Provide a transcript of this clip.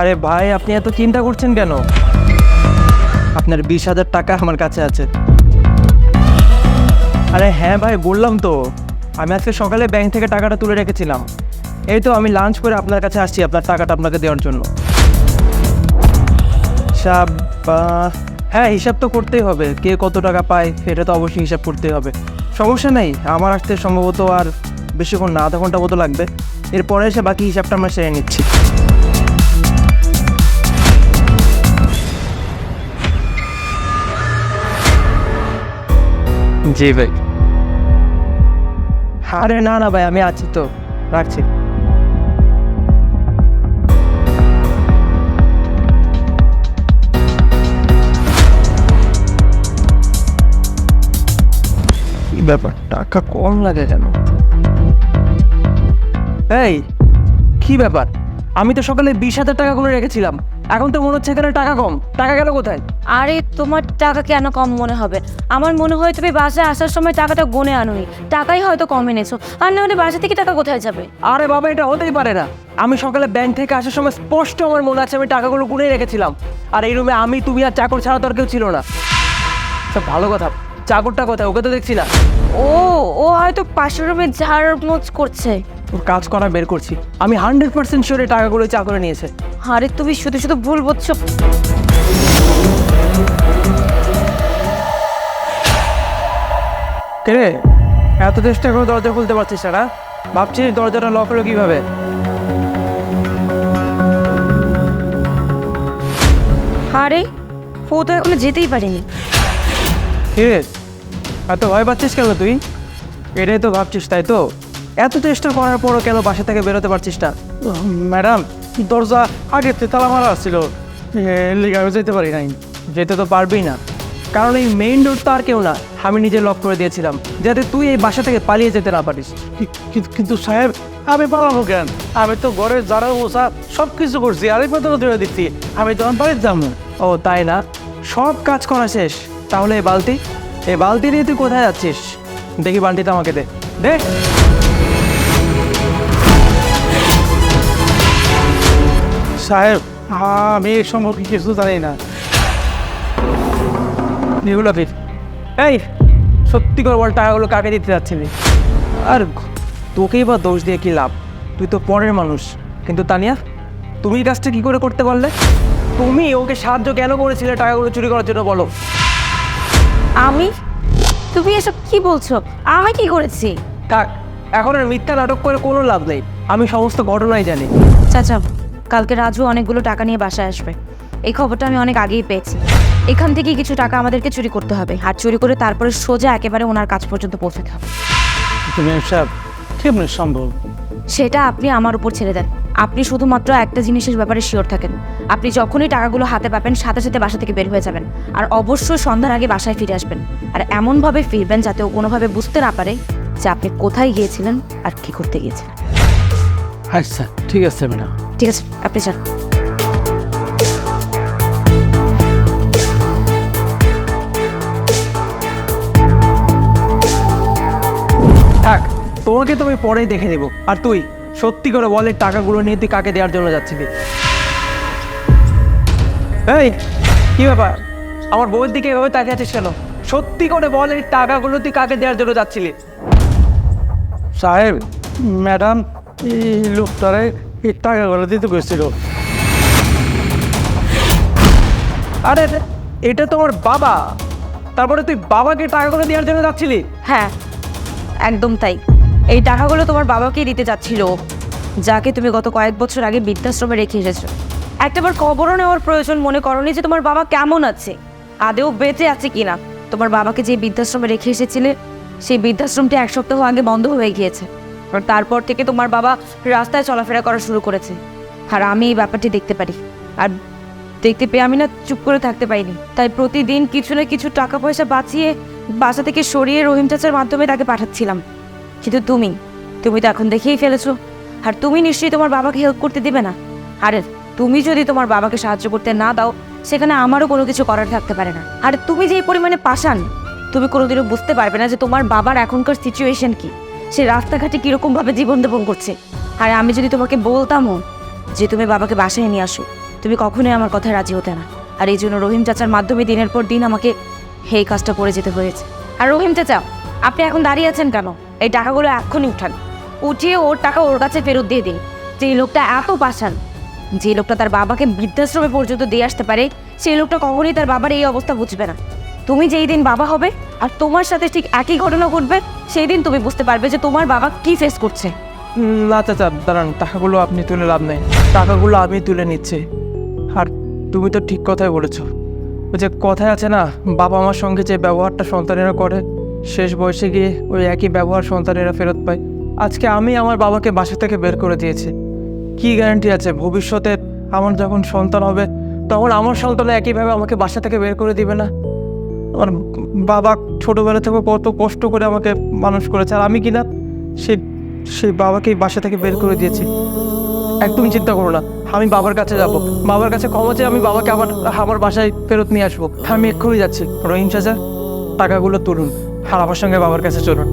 আরে ভাই, আপনি এত চিন্তা করছেন কেন? আপনার বিশ হাজার টাকা আমার কাছে আছে। আরে হ্যাঁ ভাই, বললাম তো। আমি আজকে সকালে ব্যাংক থেকে টাকাটা তুলে রেখেছিলাম। এই তো আমি লাঞ্চ করে আপনার কাছে আসছি, আপনার টাকাটা আপনাকে দেওয়ার জন্য। হ্যাঁ হিসাব তো করতেই হবে। কে কত টাকা পায়, সেটা তো অবশ্যই হিসাব করতেই হবে। সমস্যা নেই, আমার আসতে সম্ভবত আর বেশিক্ষণ না আধা ঘণ্টা মতো লাগবে। এরপরে এসে বাকি হিসাবটা আমরা সেরে নিচ্ছি। জি ভাই। আরে না না ভাই, আমি আছি তো। রাখছি। কি ব্যাপার, টাকা কম লাগে কেন? এই, কি ব্যাপার? আমি তো সকালে বিশ হাজার টাকা করে রেখেছিলাম। এখন তো মনে হচ্ছে এখানে টাকা কম। টাকা গেল কোথায়? আরে তোমার টাকা কেন কম মনে হবে? আমার মনে হয় তুমি বাসে আসার সময় টাকাটা গুনে আনোনি। টাকাই হয়তো কম এনেছো। আর না হলে বাসা থেকে টাকা কোথায় যাবে? আরে বাবা এটা হতেই পারে না। আমি সকালে ব্যাংক থেকে আসার সময় স্পষ্ট আমার মনে আছে আমি টাকাগুলো গুনে রেখেছিলাম। আর এই রুমে আমি তুমি আর চাকর ছাড়া তো আর কেউ ছিল না। সব ভালো কথা। চাকরটা কোথায়? ওকে তো দেখছি না। ও ও হয়তো পাশের রুমে ঝাড় মোচ করছে। ওর কাজ করা বের করছি। আমি হান্ড্রেড পার্সেন্ট শিওর টাকাগুলো চাকরে নিয়েছে। আরে তুমি শুধু শুধু ভুল বলছো কে রে? এত চেষ্টা করে দরজা খুলতে পারছিস না ভাবছিস দরজাটা লক হলো কীভাবে? আরে ও তো এখনও যেতেই পারেনি। কে রে? এত ভয় পাচ্ছিস কেন তুই? এটাই তো ভাবছিস তাই তো? এত চেষ্টা করার পরও কেন বাসা থেকে বেরোতে পারছিস না? ম্যাডাম, দরজা আগে তালা মারা ছিল। আমি যেতে পারি নাই। যেতে তো পারবি না। কারণ এই মেইন ডোর তো আর কেউ না। আমি নিজে লক করে দিয়েছিলাম, যাতে তুই এই বাসা থেকে পালিয়ে যেতে না পারিস। কিন্তু সাহেব, আমি পালাবো কেন? আমি তো ঘরে যারা ওসা সব কিছু করছি আরেক বেতন ধরে দিচ্ছি। আমি তখন বাড়িতে যাব ও, তাই না? সব কাজ করা শেষ। তাহলে এই বালতি? এই বালতি নিয়ে তুই কোথায় যাচ্ছিস? দেখি বালতিটা আমাকে দে। দে। সাহেব আমি এই সম্পর্কে কিছু জানি না। এগুলো ফির এই সত্যি করে বল টাকাগুলো কাকে দিতে যাচ্ছিলি? আর তোকেই বা দোষ দিয়ে কি লাভ? তুই তো পরের মানুষ। কিন্তু তানিয়া তুমি এই কাজটা কি করে করতে পারলে? তুমি ওকে সাহায্য কেন করেছিলে টাকাগুলো চুরি করার জন্য বলো? আমি? তুমি এসব কি বলছো? আমি কি করেছি? থাক এখন আর মিথ্যা নাটক করে কোনো লাভ নেই। আমি সমস্ত ঘটনাই জানি। চাচা কালকে রাজু অনেকগুলো টাকা নিয়ে বাসায় আসবে। এই খবরটা আমি অনেক আগেই পেয়েছি। এখান থেকে কিছু টাকা আমাদেরকে চুরি করতে হবে। আর চুরি করে তারপরে সোজা একেবারে ওনার কাছ পর্যন্ত পৌঁছতে হবে। সম্ভব। সেটা আপনি আমার উপর ছেড়ে দেন। আপনি শুধুমাত্র একটা জিনিসের ব্যাপারে শিওর থাকেন। আপনি যখনই টাকাগুলো হাতে পাবেন সাথে সাথে বাসা থেকে বের হয়ে যাবেন। আর অবশ্যই সন্ধ্যার আগে বাসায় ফিরে আসবেন। আর এমনভাবে ফিরবেন যাতে ও কোনোভাবে বুঝতে না পারে যে আপনি কোথায় গিয়েছিলেন আর কি করতে গিয়েছিলেন। আচ্ছা ঠিক আছে ম্যাডাম। ঠিক আছে আপনি যান। থাক তোমাকে তো আমি পরেই দেখে নেব। আর তুই সত্যি করে বলে টাকাগুলো নিয়ে তুই কাকে দেওয়ার জন্য যাচ্ছিলি? এই কি ব্যাপার? আমার বউয়ের দিকে এভাবে তাকিয়ে আছিস কেন? সত্যি করে বল এই টাকাগুলো তুই কাকে দেওয়ার জন্য যাচ্ছিলি? সাহেব ম্যাডাম এই লোকটারে এই টাকাগুলো দিতে গেছিল আরে, এটা তোমার বাবা? তারপরে তুই বাবাকে টাকাগুলো দেওয়ার জন্য যাচ্ছিলি? হ্যাঁ একদম তাই। এই টাকাগুলো তোমার বাবাকেই দিতে যাচ্ছিল যাকে তুমি গত কয়েক বছর আগে বৃদ্ধাশ্রমে রেখে এসেছ। একটাবার খবরও নেওয়ার প্রয়োজন মনে করনি যে তোমার বাবা কেমন আছে। আদেও বেঁচে আছে কিনা। তোমার বাবাকে যে বৃদ্ধাশ্রমে রেখে এসেছিলে, সেই বৃদ্ধাশ্রমটি এক সপ্তাহ আগে বন্ধ হয়ে গিয়েছে। আর তারপর থেকে তোমার বাবা রাস্তায় চলাফেরা করা শুরু করেছে। আর আমি এই ব্যাপারটি দেখতে পারি। আর দেখতে পেয়ে আমি না চুপ করে থাকতে পারিনি। তাই প্রতিদিন কিছু না কিছু টাকা পয়সা বাঁচিয়ে বাসা থেকে সরিয়ে রহিম চাচার মাধ্যমে তাকে পাঠাচ্ছিলাম। কিন্তু তুমি তুমি তো এখন দেখেই ফেলেছো। আর তুমি নিশ্চয়ই তোমার বাবাকে হেল্প করতে দেবে না। আরে, তুমি যদি তোমার বাবাকে সাহায্য করতে না দাও, সেখানে আমারও কোনো কিছু করার থাকতে পারে না। আর, তুমি যে পরিমাণে পাশান তুমি কোনোদিনও বুঝতে পারবে না যে তোমার বাবার এখনকার সিচুয়েশন কি। সে রাস্তাঘাটে কীরকমভাবে জীবনযাপন করছে। আর আমি যদি তোমাকে বলতামও যে তুমি বাবাকে বাসায় নিয়ে আসো, তুমি কখনোই আমার কথায় রাজি হতে না। আর এই জন্য রহিম চাচার মাধ্যমে দিনের পর দিন আমাকে এই কাজটা করে যেতে হয়েছে। আর রহিম চাচা, আপনি এখন দাঁড়িয়ে আছেন কেন? এই টাকাগুলো এক্ষুনি উঠান। উঠিয়ে ওর টাকা ওর কাছে ফেরত দিয়ে দিন। যে লোকটা এত পাশান, যে লোকটা তার বাবাকে বৃদ্ধাশ্রমে পর্যন্ত দিয়ে আসতে পারে, সেই লোকটা কখনোই তার বাবার এই অবস্থা বুঝবে না। তুমি যেই দিন বাবা হবে আর তোমার সাথে ঠিক একই ঘটনা ঘটবে, সেই দিন তুমি বুঝতে পারবে যে তোমার বাবা কি ফেস করছে। না, চাচা, দাঁড়ান, টাকাগুলো আপনি তুলে লাভ নেই। টাকাগুলো আমি তুলে নিচ্ছি। আর তুমি তো ঠিক কথাই বলেছ। ওই যে কথায় আছে না, বাবা আমার সঙ্গে যে ব্যবহারটা সন্তানেরা করে, শেষ বয়সে গিয়ে ওই একই ব্যবহার সন্তানেরা ফেরত পায়। আজকে আমি আমার বাবাকে বাসা থেকে বের করে দিয়েছি। কি গ্যারান্টি আছে? ভবিষ্যতে আমার যখন সন্তান হবে, তখন আমার সন্তান একইভাবে আমাকে বাসা থেকে বের করে দিবে না? আমার বাবা ছোটোবেলা থেকে কত কষ্ট করে আমাকে মানুষ করেছে, আর আমি কিনা সে সেই বাবাকেই বাসা থেকে বের করে দিয়েছি। একদমই চিন্তা করো না, আমি বাবার কাছে যাব। বাবার কাছে ক্ষমা চেয়ে আমি বাবাকে আবার, আমার বাসায় ফেরত নিয়ে আসব। আমি এক্ষুনি যাচ্ছি। রহিম চাচা, টাকাগুলো তুলুন, আর আমার সঙ্গে বাবার কাছে চলুন।